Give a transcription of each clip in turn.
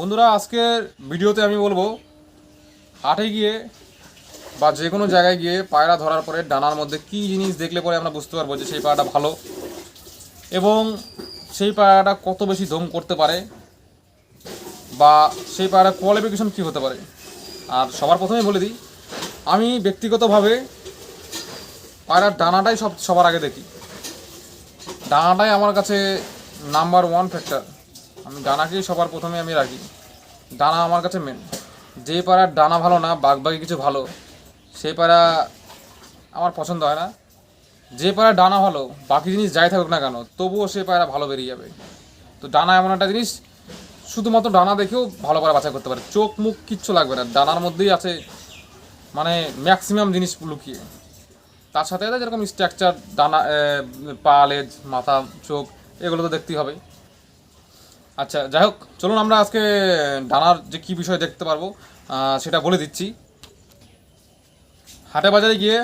বন্ধুরা, আজকের ভিডিওতে আমি বলব, হাটে গিয়ে বা যে কোনো জায়গায় গিয়ে পায়রা ধরার পরে ডানার মধ্যে কী জিনিস দেখলে পরে আমরা বুঝতে পারব যে সেই পায়রাটা ভালো এবং সেই পায়রাটা কত বেশি দম করতে পারে বা সেই পায়রা কোয়ালিফিকেশন কী হতে পারে। আর সবার প্রথমেই বলে দিই, আমি ব্যক্তিগতভাবে পায়রার ডানাটাই সব সবার আগে দেখি। ডানাটাই আমার কাছে নাম্বার ওয়ান ফ্যাক্টর আমি ডানাকেই সবার প্রথমে আমি রাখি। ডানা আমার কাছে মেন যে পাড়ার ডানা ভালো না বাগবাগি কিছু ভালো সেই পাড়া আমার পছন্দ হয় না। যে পাড়ার ডানা ভালো, বাকি জিনিস যাই থাকুক না কেন, তবুও সে পায়রা ভালো বেরিয়ে যাবে। তো ডানা এমন একটা জিনিস, শুধুমাত্র ডানা দেখেও ভালো করে বাছাই করতে পারে। চোখ মুখ কিচ্ছু লাগবে না, ডানার মধ্যেই আছে মানে ম্যাক্সিমাম জিনিস লুকিয়ে। তার সাথে যেরকম স্ট্রাকচার ডানা পা, লেজ, মাথা, চোখ, এগুলো তো দেখতেই হবে। আচ্ছা যাই হোক, চলুন আমরা আজকে ডানার যে কী বিষয় দেখতে পারব সেটা বলে দিচ্ছি। হাটে বাজারে গিয়ে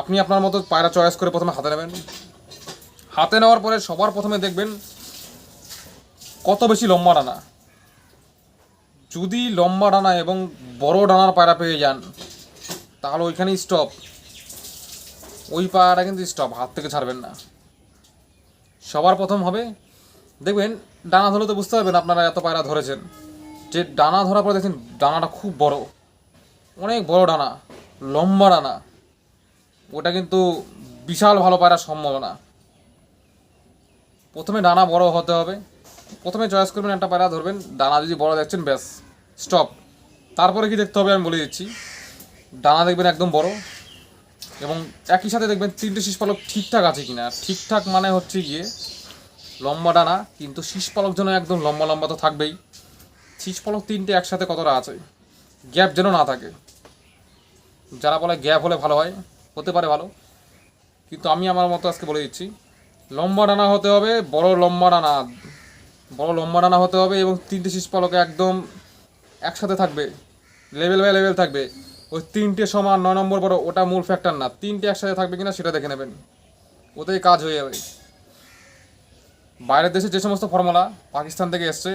আপনি আপনার মতো পায়রা চয়েস করে প্রথমে হাতে নেবেন। হাতে নেওয়ার পরে সবার প্রথমে দেখবেন কত বেশি লম্বা ডানা। যদি লম্বা ডানা এবং বড় ডানার পায়রা পেয়ে যান, তাহলে ওইখানেই স্টপ ওই পায়রাটা কিন্তু স্টপ হাত থেকে ছাড়বেন না। সবার প্রথম হবে দেখবেন, ডানা ধরলে তো বুঝতে পারবেন আপনারা এত পায়রা ধরেছেন। যে ডানা ধরার পরে দেখছেন ডানাটা খুব বড়। অনেক বড় ডানা, লম্বা ডানা। ওটা কিন্তু বিশাল ভালো পায়রার সম্ভাবনা প্রথমে ডানা বড় হতে হবে। প্রথমে চয়েস করবেন একটা পায়রা ধরবেন, ডানা যদি বড় দেখছেন, ব্যাস স্টপ তারপরে কি দেখতে হবে আমি বলে দিচ্ছি। ডানা দেখবেন একদম বড় এবং একই সাথে দেখবেন তিনটে শীষ পালক ঠিকঠাক আছে কিনা। ঠিকঠাক মানে হচ্ছে গিয়ে লম্বা ডানা কিন্তু শীষ পালক যেন একদম লম্বা লম্বা তো থাকবেই। শীষ পালক তিনটে একসাথে কতটা আছে? গ্যাপ যেন না থাকে। যারা বলে গ্যাপ হলে ভালো হয়, হতে পারে ভালো। কিন্তু আমি আমার মতো আজকে বলে দিচ্ছি লম্বা ডানা হতে হবে, বড় লম্বা ডানা বড় লম্বা ডানা হতে হবে এবং তিনটে শীষ পালকে একদম একসাথে থাকবে, লেভেল বাই লেভেল থাকবে। ওই তিনটে সমান নয় নম্বর বড়, ওটা মূল ফ্যাক্টর না। তিনটে একসাথে থাকবে কিনা সেটা দেখে নেবেন। ওতেই কাজ হয়ে যাবে। বাইরের দেশে যে সমস্ত ফর্মুলা পাকিস্তান থেকে এসছে,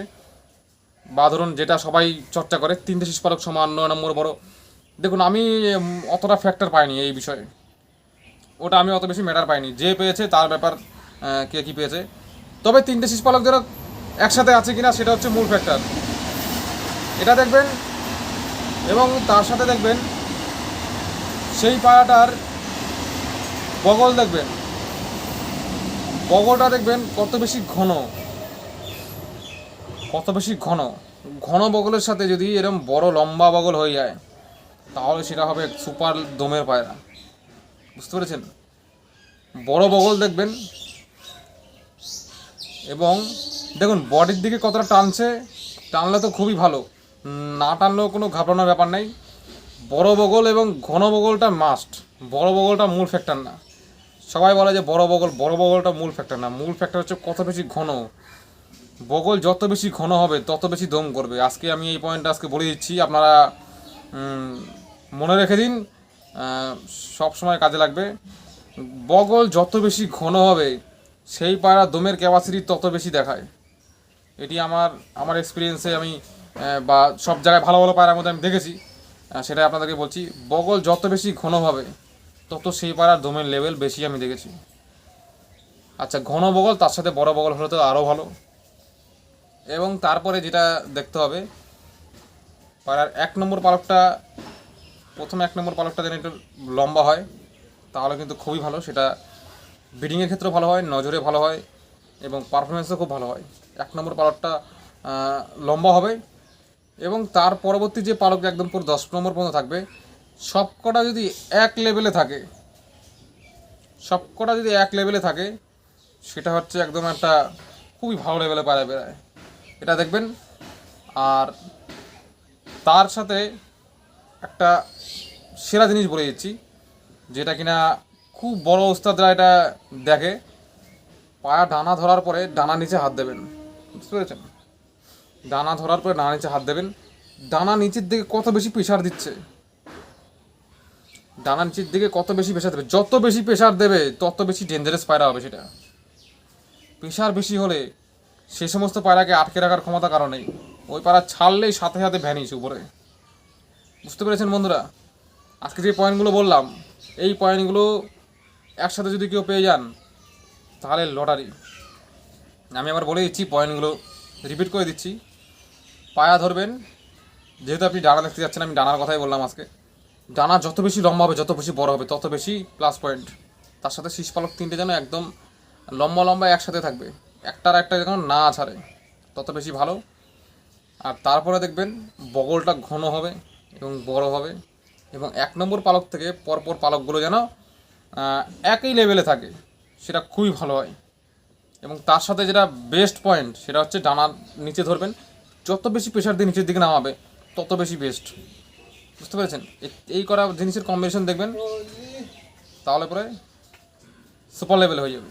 বা ধরুন যেটা সবাই চর্চা করে তিনটে শীষ পালক সমান, নয় নম্বর বড়। দেখুন, আমি অতটা ফ্যাক্টর পাইনি এই বিষয়ে। ওটা আমি অত বেশি ম্যাটার পাইনি। যে পেয়েছে তার ব্যাপার কে কী পেয়েছে। তবে তিনটে শীষ পালক যারা একসাথে আছে কিনা, সেটা হচ্ছে মূল ফ্যাক্টর এটা দেখবেন, এবং তার সাথে দেখবেন, সেই পায়াটার বগল দেখবেন। বগলটা দেখবেন কত বেশি ঘন। কত বেশি ঘন। ঘন বগলের সাথে যদি এরকম বড় লম্বা বগল হয়ে যায়, তাহলে সেটা হবে সুপার দমের পায়রা। বুঝতে পেরেছেন? বড় বগল দেখবেন। এবং দেখুন, বডির দিকে কতটা টানছে, টানলে তো খুবই ভালো। না টানলেও কোনো ঘাবড়ানোর ব্যাপার নেই। বড় বগল এবং ঘন বগলটা মাস্ট বড় বগলটা মূল ফ্যাক্টর না। সবাই বলে যে বড় বগল, বড় বগলটা মূল ফ্যাক্টর না। মূল ফ্যাক্টর হচ্ছে কত বেশি ঘন। বগল যত বেশি ঘন হবে, তত বেশি দম করবে। আজকে আমি এই পয়েন্টটা আজকে বলে দিচ্ছি, আপনারা মনে রেখে দিন সব সময় কাজে লাগবে। বগল যত বেশি ঘন হবে, সেই পায়রা দমের ক্যাপাসিটি তত বেশি দেখায়। এটি আমার আমার এক্সপিরিয়েন্সে আমি বা সব জায়গায় ভালো ভালো পায়রার মধ্যে আমি দেখেছি। সেটাই আপনাদেরকে বলছি, বগল যত বেশি ঘন হবে তত সেই পাড়ার দমের লেভেল বেশি আমি দেখেছি। আচ্ছা ঘন বগল, তার সাথে বড় বগল হলে তো আরও ভালো। এবং তারপরে যেটা দেখতে হবে, পাড়ার এক নম্বর পালকটা, প্রথমে এক নম্বর পালকটা যেন একটু লম্বা হয়, তাহলে কিন্তু খুবই ভালো। সেটা ব্রিডিংয়ের ক্ষেত্রে ভালো হয়, নজরে ভালো হয়, এবং পারফরমেন্সও খুব ভালো হয়। এক নম্বর পালকটা লম্বা হবে, এবং তার পরবর্তী যে পালক একদম পুরো দশ নম্বর পর্যন্ত থাকবে সবকটা যদি এক লেভেলে থাকে, সবকটা যদি এক লেভেলে থাকে, সেটা হচ্ছে একদম একটা খুবই ভালো লেভেলে পায়রা বেড়ায় এটা দেখবেন। আর তার সাথে একটা সেরা জিনিস বলে দিচ্ছি, যেটা কিনা খুব বড় ওস্তাদরা এটা দেখে। পায়া ডানা ধরার পরে ডানা নিচে হাত দেবেন। বুঝতে পেরেছেন? ডানা ধরার পরে ডানা নিচে হাত দেবেন। ডানা নিচের দিকে কত বেশি প্রেশার দিচ্ছে? ডানা নিচের দিকে কত বেশি প্রেশার দেবে? যত বেশি প্রেশার দেবে, তত বেশি ডেঞ্জারাস পায়রা হবে সেটা। প্রেশার বেশি হলে সে সমস্ত পায়রাকে আটকে রাখার ক্ষমতা কারও নেই। ওই পাড়া ছাড়লেই সাথে সাথে ভ্যানিস উপরে। বুঝতে পেরেছেন বন্ধুরা? আজকে যে পয়েন্টগুলো বললাম, এই পয়েন্টগুলো একসাথে যদি কেউ পেয়ে যান, তাহলে লটারি। আমি আবার বলে দিচ্ছি, পয়েন্টগুলো রিপিট করে দিচ্ছি। পায়া ধরবেন, যেহেতু আপনি ডানা দেখতে যাচ্ছেন, আমি ডানার কথাই বললাম আজকে। ডানা যত বেশি লম্বা হবে, যত বেশি বড় হবে, তত বেশি প্লাস পয়েন্ট তার সাথে শীষ পালক তিনটে যেন একদম লম্বা লম্বা একসাথে থাকবে। একটার একটা যখন না ছাড়ে, তত বেশি ভালো। আর তারপরে দেখবেন বগলটা ঘন হবে এবং বড় হবে এবং এক নম্বর পালক থেকে পরপর পালকগুলো যেন একই লেভেলে থাকে, সেটা খুবই ভালো হয়। এবং তার সাথে যেটা বেস্ট পয়েন্ট সেটা হচ্ছে ডানার নিচে ধরবেন, যত বেশি প্রেশার দিয়ে নিচের দিকে নামাবে, তত বেশি বেস্ট বুঝতে পেরেছেন? এই করা জিনিসের কম্বিনেশন দেখবেন তাহলে পরে সুপার লেভেল হয়ে যাবে।